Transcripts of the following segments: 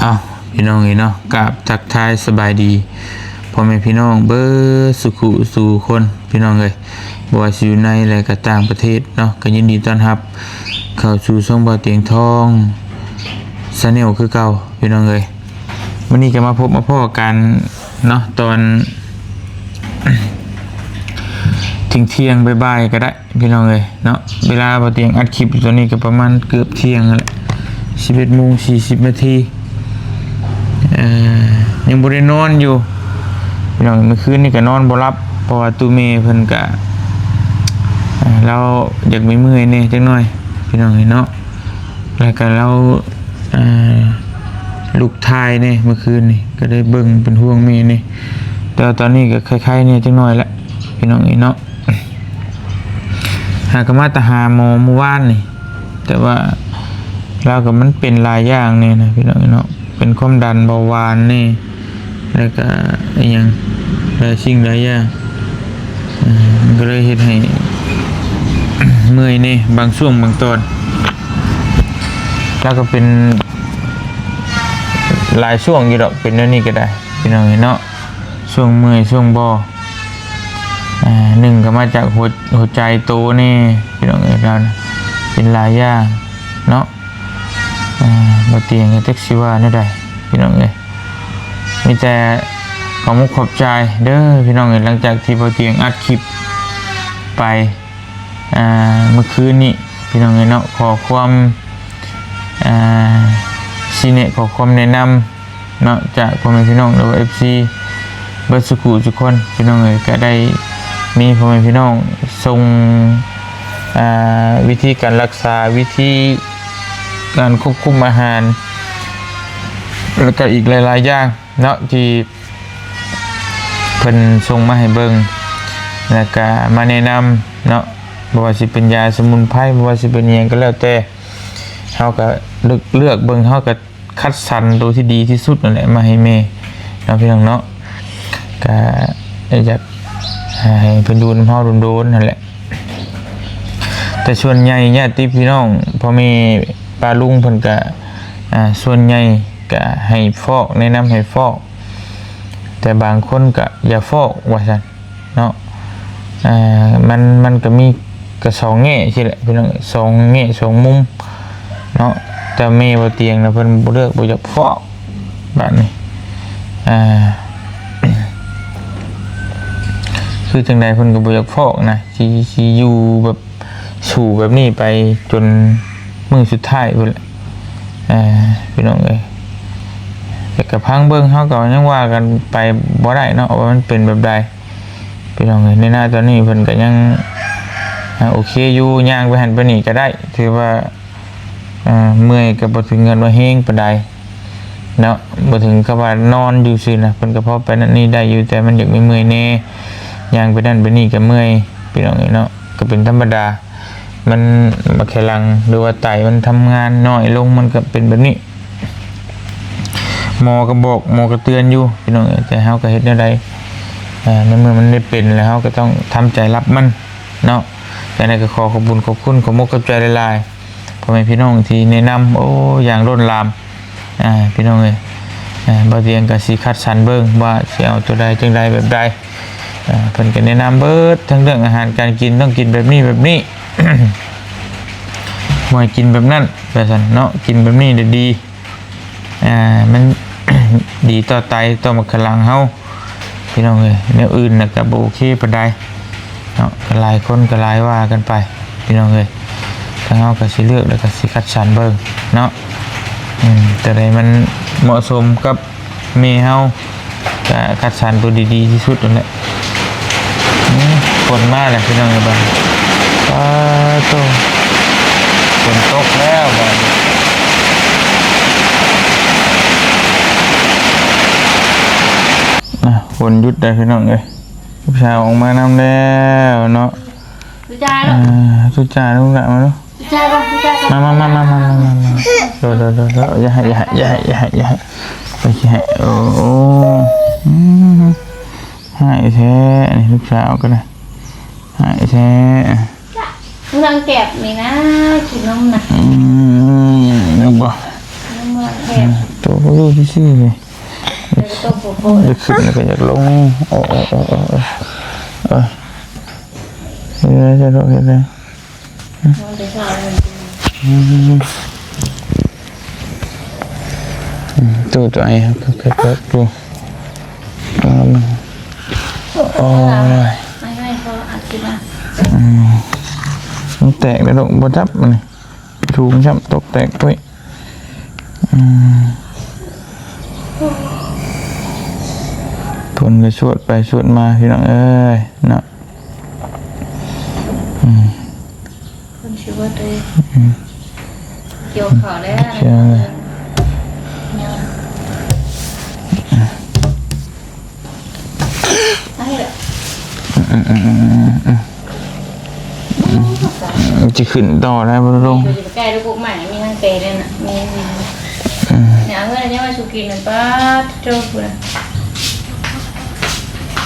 เอาพี่น้องเอ้ยเนาะกับทักทายสบายดีพ่อแม่พี่น้องเบอร์สุขุสู่คนพี่น้องเอ้ยบว่าสิอยู่ในและก็ต่างประเทศเนาะก็ยินดีต้อนรับ เข้าสู่ช่องบ่อเตียงทองซาเนลคือเก่าพี่น้องเอ้ยวันนี้ก็มาพบมาพ่อกันเนาะตอนทิ้งเที่ยงบ่ายๆก็ได้พี่น้องเอ้ยเนาะเวลาบ่อเตียงอัดคลิปอยู่ตอนนี้ก็ประมาณเกือบเที่ยงแล้วแหละ11โมง40นาที ยังบ่ได้นอนอยู่พี่น้องเมื่อคืนนี่ก็นอนบ่หลับเพราะว่าตูเมเพิ่นก็เอ่อเราอยากมีเมื่อยแหน่จักหน่อยพี่น้องเอ้ยเนาะแล้วก็เราอ่อลูกทายเนี่ยเมื่อคืนนี่ก็ได้เบิ่งเป็นห่วงเมนี่แต่ตอนนี้ก็คล้ายๆเนี่ยจักหน่อยละพี่น้องเอ้ยเนาะหากมาตหาหมเมื่อวานนี่แต่ว่าเรากับมันเป็นหลายอย่างเนี่ยนะพี่น้องเนาะ เป็นความดันเบาหวานนี่ แล้วก็อหยังหลายสิ่งหลายอย่างมันก็เลยเฮ็ดให้เมื่อยนี่บางช่วงบางตอนแล้วก็เป็นหลายช่วงอยู่ดอกเป็นเรื่องนี้ก็ได้พี่น้องเนาะช่วงเมื่อยช่วงบ่อ่าหนึ่งก็มาจากหัวหัวใจโตนี่พี่น้องเอ้ยเรานะเป็นหลายอย่างเนาะ อ่าเตียงกับแท็กซี่ว่านี่ได้พี่น้องเอ้ยมีแต่ขอมุกขอบใจเด้อพี่น้องเอ้ยหลังจากที่บ่เตียงอัดคลิปไปเมื่อคืนนี้พี่น้องเอ้ยเนาะขอความอ่าซีเนขอความแนะนำเนาะจากพ่อแม่พี่น้องหรือว่า FC เบิดสุขุทุกคนพี่น้องเอ้ยก็ได้มีพ่อแม่พี่น้องส่งวิธีการรักษาวิธี การควบคุมอาหาร แล้วก็อีกหลาย ๆ อย่างเนาะที่เพิ่นส่งมาให้เบิ่งแล้วก็มาแนะนำเนาะบ่ว่าสิเป็นยาสมุนไพรบ่ว่าสิเป็นอิหยังก็แล้วแต่เฮาก็เลือกเลือกเบิ่งเฮาก็คัดสรรตัวที่ดีที่สุดนั่นแหละมาให้แม่เนาะพี่น้องเนาะก็อยากให้เพิ่นดูน้ำเฮาโดนๆนั่นแหละแต่ส่วนใหญ่ญาติพี่น้องพ่อแม่ ป้าลุงเพิ่นก็อ่าส่วนใหญ่ก็ให้ฟอกแนะนำให้ฟอก แต่บางคนก็อย่าฟอกว่าซั่นเนาะอ่ามันมันก็มีกระสองแง่สิแหละพี่น้องสองแง่สองมุมเนาะแต่แม่บ่เตียงนะเพิ่นบ่เลือกบ่อยากฟอกแบบนี้อ่าคือจังใดเพิ่นก็บ่อยากฟอกนะสิสิอยู่แบบสู่แบบนี้ไปจน มือสุดท้ายพุ่นอ่าพี่น้องเอ้ยแต่กับพังเบิ่งเฮาก็ยังว่ากันไปบ่ได้เนาะว่ามันเป็นแบบใดพี่น้องเอ้ยในหน้าตอนนี้เพิ่นก็ยังโอเคอยู่ย่างไปหันไปนี่ก็ได้ ถือว่าเมื่อยก็บ่ถึงกันว่าเฮงปานใดเนาะบ่ถึงกับว่านอนอยู่ซื่อนะเพิ่นก็พอไปนั่นนี่ได้อยู่แต่มันอยากมีเมื่อยแน่ย่างไปนั่นไปนี่ก็เมื่อยพี่น้องเอ้ยเนาะก็เป็นธรรมดา มันมาแคลังหรือว่าไตมันทำงานน้อยลงมันก็เป็นแบบนี้หมอก็บอกหมอก็เตือนอยู่พี่น้องเอ้ยแต่เฮาก็เฮ็ดแนวใดอ่าในเมื่อมันได้เป็นแล้วเฮาก็ต้องทำใจรับมันเนาะแต่ในก็ขอขอบคุญขอบคุณขอมกขอบใจหลายๆพ่อแม่พี่น้องที่แนะนำโอ้อย่างล้นลามอ่าพี่น้องเอ้ยอ่าบ่เตียงก็สิคัดสรรเบิ่งว่าสิเอาตัวใดจังใดแบบใดอ่าเพิ่นก็แนะนำเบิดทั้งเรื่องอาหารการกินต้องกินแบบนี้แบบนี้ บ่ให้กินแบบนั้นแบบนั้นเนาะกินแบบนี้เดี๋ยดีอ่ามันดีต่อไตต่อมะขลังเฮาพี่น้องเอ้ยแนวอื่นนะก็บ่โอเคปานใดเนาะก็หลายคนก็หลายว่ากันไป พี่น้องเอ้ยทางเฮาก็สิเลือกแล้วก็สิคัดสรรเบิ่งเนาะอืมแต่ใดมันเหมาะสมกับแม่เฮาก็คัดสรรตัวดีๆที่สุดนั่นแหละอืมฝนมากเลยพี่น้องเอ้ยบ้าน ปตกฝนตกแล้วบ้นนะฝนหยุดได้พี่น้องเลยลูกชาวออกมานำแล้วเนาะสุจาลูอ่ากสุจ่าลูกหลานมาลูก สุจาลูกสุจาลูกมามามามามามามาโดดโดดโดดโดดอย่าให้อย่าให้อย่าให้อย่าให้อย่าให้ไปอย่าให้โอ้โหอืมให้แท้อันนี้ลูกสาวก็ได้ให้แท้ มึงรังแกบนี่นะกินนมนะอืมนึกบ่นมรังแกบตัวก็รู้ที่ซี่เลยเดี๋ยวต้มโปโป้จะขึ้นแล้วก็อยากลงโอ้โอ้โอ้โอ้โอ้เออเห็นไหมจะรู้เห็นไหมมันจะชอบเลยตัวตัวไอ้ครับก็แค่ตัวเอามาโอ้ยไม่ไม่เขาอัดคลิปมา มันแตกแล้วดอกบจับมันนี่ถูกช้ำตกแตกไปอืมคนก็ชวดไปชวดมาพี่น้องเอ้ยเนาะคนชื่อว่าตัวเกี่ยวขอแล้วเชื่อเลย จะขึ้นต่อได้บ่ลงอยู่ใกล้ลูกใหม่มีทั้งเตะเลยนะมีเนี่ยเพื่อนเนี่ยมาชูกินมันป้าโจ้คุณ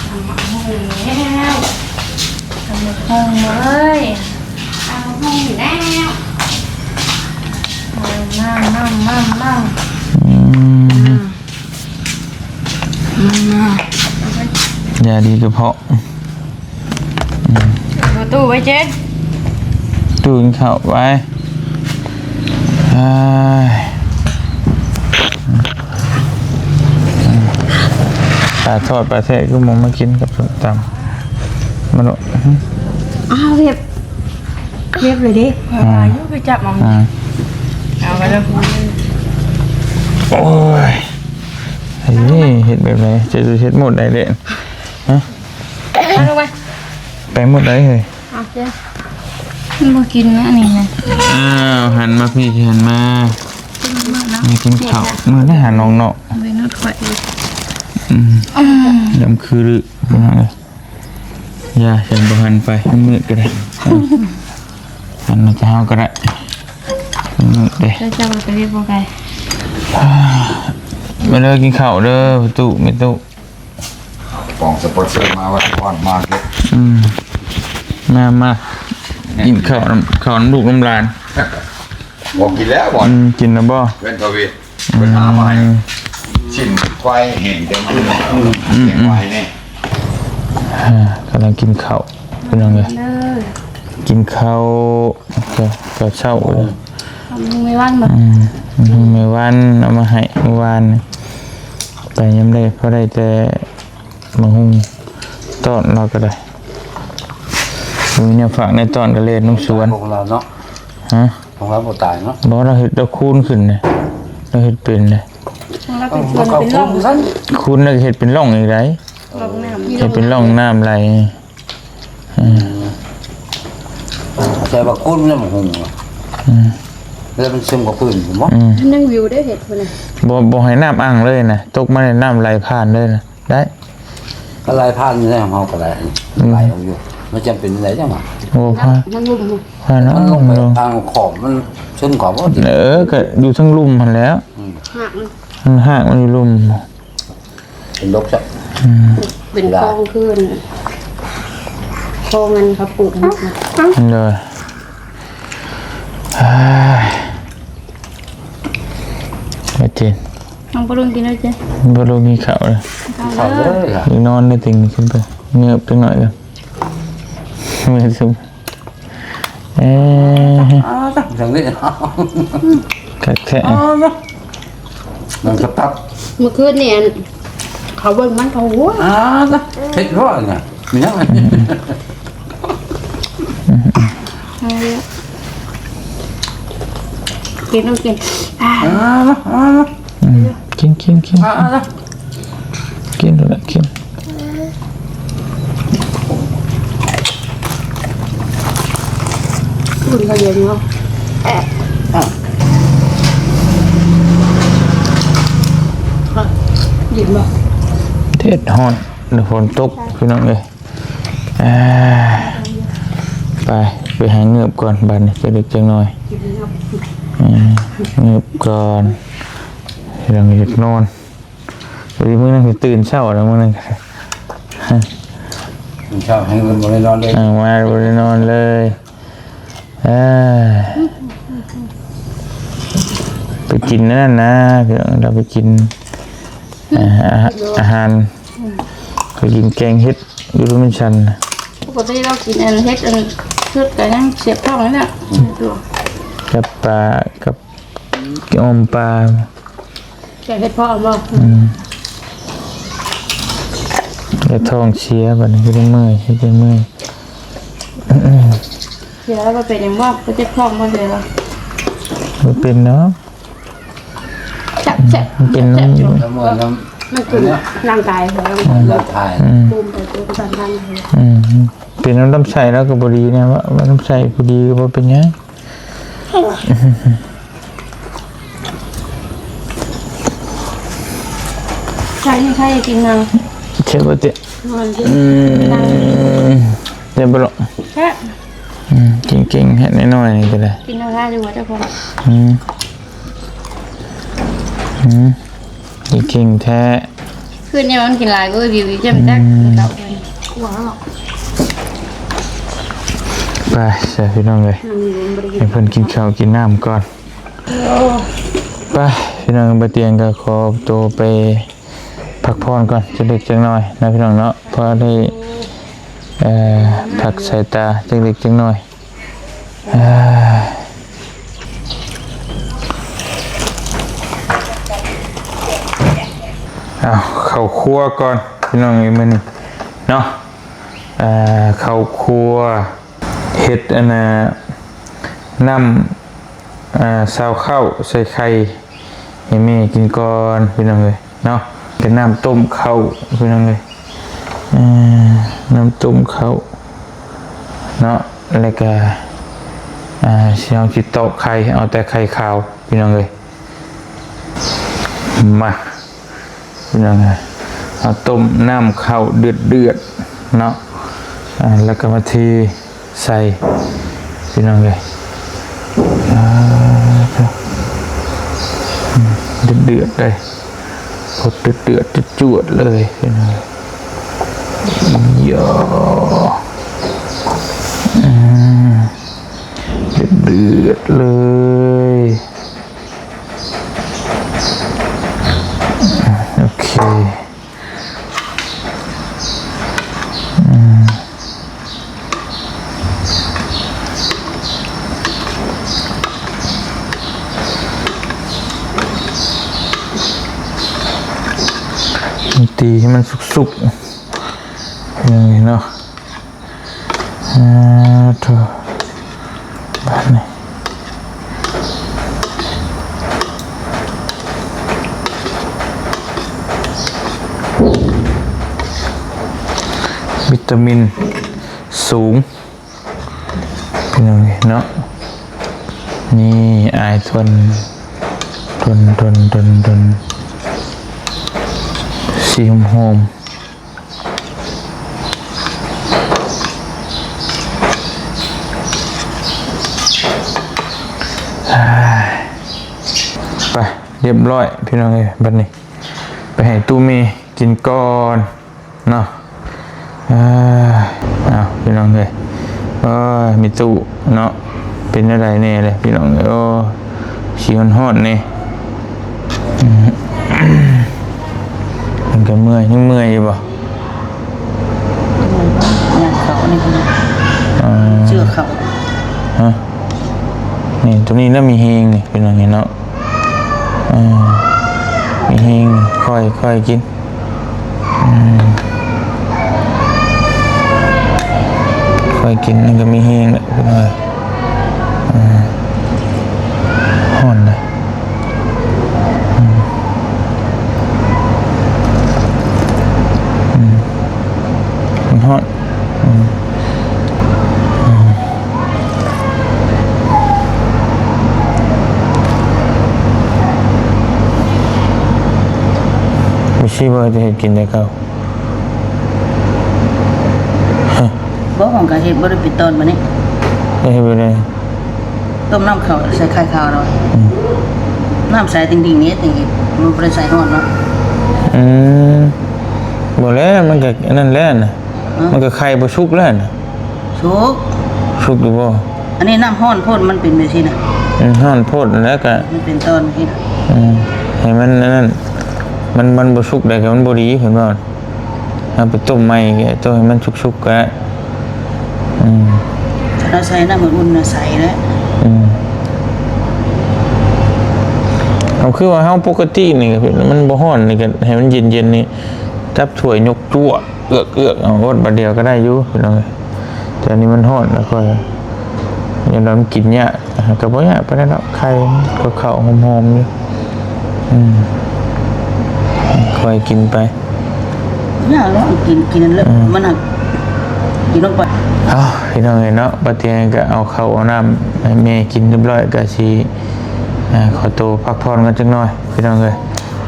ทำมาห้องแล้วทำมาห้องเลยทำมาห้องอยู่แล้วนั่งนั่งนั่งนั่งอืมยาดีกระเพาะประตูไว้เจ๊ ตื่นเข้าไปเอ้ยปลาทอดปลาแทะก็มองมากินกับส้มตำมันบอกอ้าวเรียบเรียบเลยดิอายุไปจับมันอ่าเอาไปแล้วโอ้ยไอ้นี่เห็ดแบบไหนจะดูเห็ดหมดได้เลยฮะเอาลงไปไปหมดได้เลยเอาเจ๊ มันบ่กินนะนี่นะอ้าวหันมาพี่หันมามากินข้าวมือได้หันน้องเนาะเอาไปนวดข่อยอืมยำคือรึบ่ฮะเลยอย่าฉันบ่หันไปให้มืดก็ได้หันมาจะเฮาก็ได้มืดเด้จะจะไปเรียบบ่ไกลมาเด้อกินข้าวเด้อประตูไม่ตู้กล่องสปอนเซอร์มาวันวันมาเก็ตอืมมามา กินข้าวน้ำข้าวน้ำลูกน้ำลานบอกกินแล้วบออืลมกินแล้วบ่เว้นทวีเป็นหาใหม่ชิ้นควายเห็นเต็มที่เห็นไว้เนี่ยอ่ากำลังกินข้าวเป็นยังไงเด้อกินข้าวก็ก็เช้าเลยมึงไม่ว่างบ่อืมเมื่อวานเอามาให้เมื่อวานนี่ไปยังได้เพราะได้แต่มาหุงตอนเราก็ได้ มีเนี่ยฝากในตอนกระเลนน้ำสวนของเราเนาะฮะของเราบ่ตายเนาะบอกเราเห็ดเราคูณขึ้นเลยเราเห็ดเป็นเลยเราเป็นชมัวนนก็เป็นคุ้ร่องมซั่นคูณแล้วก็เห็ดเป็นร่องอีกไรร่องน้ำเห็ดเป็นร่องน้ำไหลแต่ว่าคุ้มแล้วมันหงแล้วมันซึมกับพื้นผมบ่อืมนั่งวิวได้เห็ดคนน่ะบ่บ่ให้น้ำอ่างเลยนะตกมาในน้ำไหลผ่านเลยนะได้ก็ลายผ่านอยู่ในของเฮาก็ได้ลายเอาอยู่ มันจำเป็นอะไรจังหวะโอ้ผ่านนั่งลุ่มผ่านแล้วมันลลงงไปลงทางขอบมันซึมขอบบ่ติเออก็อยู่ทั้งลุ่มมันแล้วหักมันห่างมันอยู่ลุ่มเป็นลบซะเป็นคลองขึ้นคลองมันเขาปลูกนะมันเลยอ้ายมาเจนน้องปรุงกินได้จ้ะบ่รู้มีข้าวเลย เข้าเลยค่ะอีกนอนได้ติงขึ้ มือซุมเอ๊ะอ้าวจังนี้กักแท้มันก็ตับเมื่อคืนเนี่ยเขาเบิ่งมันเขาหัวอ้าวเฮ็ดร้อนน่ะมีหยังกินต้องกินอ่าอ้าวอ้าวอืมกินกินกินอ้าวกินแล้วกิน คุณเขาเย็นเนาะหยิบมาเทศฮอนเดี๋ยวฝนตกพี่น้องเอ้ยอ่าไป ไปหาเงือบก่อนบัดนี้จะเด็กจังหน่อยอืมเงือบก่อนเรื่องอยากนอนวันนี้มื้อนั้นคือตื่นเช้าแล้วมื้อนั้นก็มันชอบให้เงินบ่ได้นอนเลยอ่ามาบริโนอนเลยเอ้ยไปกินนั่นนะพี่น้องเราไปกินอ่าอาหารอาหารไปกินแกงเฮ็ดอยูรูมินชันน่ะปกติเรากินอันเฮ็ดอันชุดกันยังเสียบท้องแล้วเนี่ยดูกับปลากับอมปลาแกเฮ็ดพ่อเอาบ่แล้วท้องเสียบัดนี้ก็ได้เมื่อยก็ได้เมื่อย เดี๋ยวเราเป็นอย่างว่าก็จะท้องมาเลยเราบ่เป็นเนาะจับแฉะมันเป็นน้ำอยู่น้ำมันน้มันคือร่างกายของเราำเราถ่ายภูมิแต่ตัวประสานกันอืมเป็นน้ำน้ำใสแล้วก็บ่ดีนะว่าว่าน้ำใสบ่ดีก็บ่เป็นหยังใช่ใช่จริงนังเชื่อบ่ติมันจริงอืมเดี๋ยวบ่หรอกแค่ อืมเก่งๆให้น้อยๆนี่ก็ได้กินน้ำลายดีกว่าเจ้าของอืมอืมนี่เก่งแท้คืนนี้มันกินหลายก็วิวจะมันจะเก่าเลยว้าวไปใส่พี่น้องเลยมันมีบริกิให้เพิ่นกินข้าวกินน้ำก่อนไปพี่น้องบะเตียงก็ขอตัวไปพักผ่อนก่อนจะเด็กจังหน่อยนะพี่น้องเนาะเพราะได้ เอ่อพักสายตาจังเด็กจังน่อยเอาเข้าครัวก่อนพี่น้องเอ้ยมื้อนี้เนาะเอ่อเข้าครัวเฮ็ดอันน่ะน้ำอ่าซาวข้าวใส่ไข่ให้แม่กินก่อนพี่น้องเลยเนาะเป็นน้ำต้มข้าวพี่น้องเลยอ่า น้ำต้มข้าวเนาะแล้วก็อ่าเชียวจิตโตไข่เอาแต่ไข่ขาวพี่น้องเลยมาพี่น้องเลยเอาต้มน้ำข้าวเดือดเดือดเนาะอ่าแล้วก็มาทีใส่พี่น้องเลยเดือดเดือดเลยพดเดือดเดือดจวดเลยเห็นไหมยออืมเดื อดเดือดเลยโอเคตีให้มันสุกๆ นี้เนาะอ่าถอะบ้านนี้วิตามินสูงเป็นยังไงเนาะนี่อายทนทนทนทนทนสีหอมหอมอ่าไป เรียบร้อย พี่น้องเอ้ยบัดนี้ ไปให้ตู้เมกินก่อนเนาะอ่าเอาพี่น้องเอ้ยโอ้ยมีตู้เนาะเป็นอะไรแน่เลยพี่น้องเอ้ยโอ้สีหอนหอนๆนี่มันก็เมื่อยยังเมื่อยอยู่บ่งานเขานี่คืออ่าเชื่อเขาฮะนี่ตัวนี้น่ามีเฮงนี่เป็นยังไงเนาะอ่า มีเฮงค่อยค่อยกินค่อยกินนั่นก็มีเฮงแหละเป็นไงอ่าห่อนเลยอืมอืมมันห่อน ไม่ใช่ว่าจะให้กินได้เขา บอกของกาเฮ็ดบ่ได้ปิดตอนมานี่ไม่ให้ไปเลยต้มน้ำเขาใส่ไข่ขาวเราน้ำใส่ติ่งๆนี้ติ่งอีกมันบ่ได้ใส่ฮอดเนาะอืมบอกแล้วมันก็อันนั่นแล้วนะมันก็ไข่บ่สุกแล้วนะสุกสุกหรือบ่อันนี้น้ำฮ้อนพ่นมันเป็นแบบนี้นะอืมห่อนโพดแล้วก็มันเป็นตอนนี้นะอืมให้มันนั่นมันมันบ่สุกได้ก็มันบ่ดีเห็นบ่เอาไปต้มใหม่แกต้มให้มันสุกๆก็ได้อืมถ้า เราใส่น้ำมันอุ่นน่ะใส่แล้วอืมเอาคือว่าเฮาปกตินี่ก็มันบ่ฮ้อนนี่ก็ให้มันเย็นๆนี่จับถ้วยยกจั่วเอือกเอือกเอาวดบัดเดียวก็ได้อยู่พี่น้องเอ้ยแต่อันนี้มันฮ้อนแล้วก็อย่างเรามันกินยากก็บ่ยากปานนั้นดอกไข่ก็เข้าหอมๆอยู่อืมค่อยกินไปยากแล้วกินกินนั่นแล้วมันหักกินลงไป เอาพี่น้องเนเนาะปะเตียงก็เอาข้าวเอาน้ำให้แม่กินเรียบร้อยก็สิขอตัวพักผ่อนกันจักหน่อยพี่น้องเอ้ย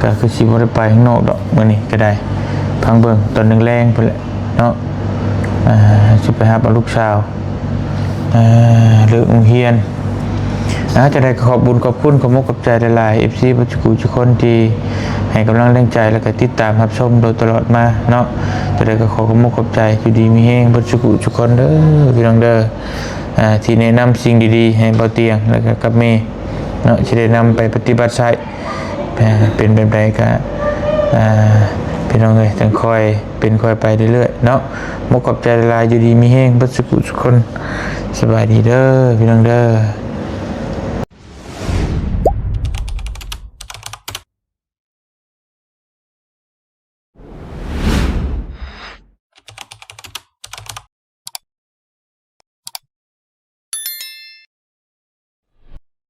ก็คือสิบ่ได้ไปข้างนอกดอกมื้อนี้ก็ได้พังเบิ่งตอนแรงๆพุ่นแหละเนาะอ่าสิไปหาเอาลูกสาวอ่าเลิกโรงเรียนนะจะได้ขอบบุญขอบคุณขอบมกขอบใจหลายๆ FC ปัจจุกุทุกคนที่ ให้กำลังแรงใจแล้วก็ติดตามรับชมโดยตลอดมาเนาะจะได้ก็ขอขอบมกขอบใจอยู่ดีมีแฮงปัจจุกุทุกคนเด้อพี่น้องเด้ออ่าที่แนะนำสิ่งดีๆ ให้เบาเตียงแล้วก็กับแม่เนาะจะได้นำไปปฏิบัติใช้อ่าเป็นแบบใดก็อ่าพี่น้องเอ้ยต้องคอยเป็นคอยไปเรื่อยๆเนาะมกกับใจละลายอยู่ดีมีแห้งบัดสุกุทุกคนสบายดีเด้อพี่น้องเด้อ